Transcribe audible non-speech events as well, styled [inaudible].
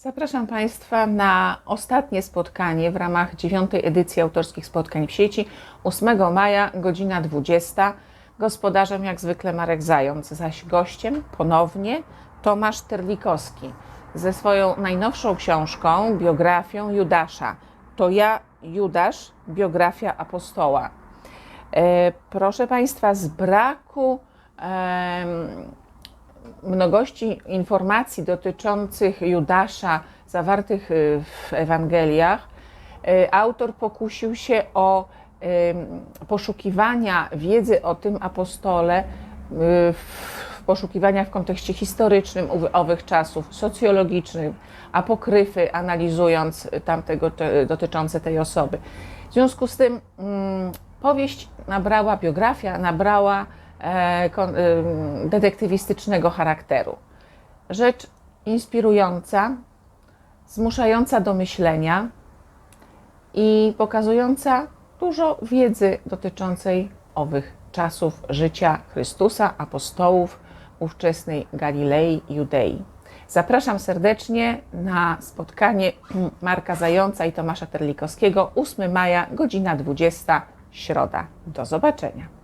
Zapraszam Państwa na ostatnie spotkanie w ramach dziewiątej edycji autorskich spotkań w sieci 8 maja, godzina 20. Gospodarzem jak zwykle Marek Zając, zaś gościem ponownie Tomasz Terlikowski ze swoją najnowszą książką, biografią Judasza. To ja, Judasz, biografia apostoła. E, proszę Państwa, z braku em, mnogości informacji dotyczących Judasza zawartych y, w Ewangeliach, y, autor pokusił się o ym, poszukiwania wiedzy o tym apostole, y, w- poszukiwania w kontekście historycznym owy- owych czasów, socjologicznym, apokryfy, analizując tamtego te, dotyczące tej osoby. W związku z tym mm, powieść nabrała, biografia nabrała detektywistycznego charakteru. Rzecz inspirująca, zmuszająca do myślenia i pokazująca dużo wiedzy dotyczącej owych czasów życia Chrystusa, apostołów ówczesnej Galilei Judei. Zapraszam serdecznie na spotkanie [clears throat] Marka Zająca i Tomasza Terlikowskiego 8 maja, godzina 20, środa. Do zobaczenia.